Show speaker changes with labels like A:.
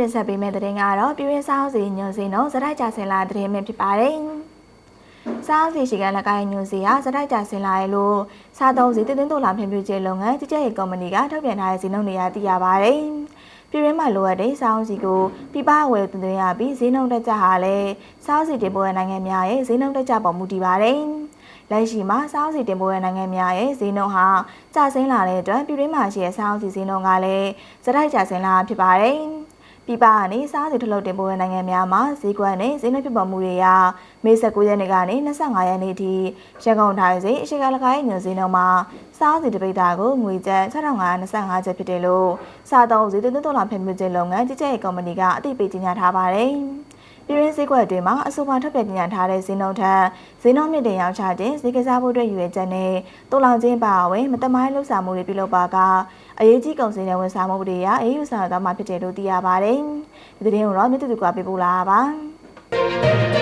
A: တင်ဆက်ပေးမယ့်သတင်းကတော့ပြည်ရင်းစားအုပ်စီညွန်စီနော်ဇတိုက်ကြဆင်လာသတင်းပဲဖြစ်ပါတယ်။စားအုပ်စီရှိကလက်ကိုင်းညွန်စီဟာဇတိုက်ကြဆင်လာရဲ့လို့စားသုံးစီတင်းတင်းတို့လာဖြန့်ဖြူးခြင်းလုပ်ငန်းကြီးကြပ်ရေးကုမ္ပဏီကထုတ်ပြန်ထားတဲ့စီနှုန်းတွေရသိရပါတယ်။ပြည်ရင်းမှာလိုအပ်တဲ့စားအုပ်စီကိုပြပဝယ်သွင်းသွင်းရပြီးဈေးနှုန်းတက်ကြဟာလည်းစားအုပ်စီတင်ပို့တဲ့နိုင်ငံများရဲ့ဈေးနှုန်းတက်ကြပေါ်မူတည်ပါတယ်။လက်ရှိမှာစားအုပ်စီတင်ပို့တဲ့နိုင်ငံများရဲ့ဈေးနှုန်းဟာကျဆင်းလာတဲ့အတွက်ပြည်တွင်းမှာရှိတဲ့စားအုပ်စီဈေးနှုန်းကလည်းစတိုက်ကျဆင်းလာဖြစ်ပါတယ်။ ပြည်ပကနေစားစီထုတ်လုပ်တင်ပို့တဲ့နိုင်ငံများမှာဈေးကွက်နဲ့ဈေးနှုန်းဖြစ်ပေါ်မှုတွေကမေ19ရက်နေ့ကနေ25ရက်နေ့ထိရန်ကုန်တိုင်းစီအရှိကလကိုင်းညွန်စင်းတို့မှာစားစီတပိတ်တာကိုငွေကျပ်6525ကျပ်ဖြစ်တယ်လို့စားသုံးဈေးသွင်းသွင်းလာဖက်မြခြင်းလုပ်ငန်းကြီးကြပ်ရေးကုမ္ပဏီကအသိပေးကြေညာထားပါတယ်။ပြည်ရင်းဈေးကွက်တွေမှာအဆိုပါထုတ်ပြန်ကြေညာထားတဲ့ဈေးနှုန်းထက်ဈေးနှုန်းမြင့်တင်ရောက်ချခြင်းဈေးကစားဖို့အတွက်ရည်ရွယ်ချက်နဲ့တိုးလောင်ခြင်းပါဝင်မတမိုင်းလှုပ်ရှားမှုတွေပြုလုပ်ပါက အရေးကြီးကုန်စည်တဲ့ဝန်ဆောင်မှုတွေရအေးယူဆောင်သွားမှာဖြစ်တယ်လို့သိရပါတယ်။ဒီသတင်းကိုတော့မြစ်တူတူကပေးပို့လာတာပါ။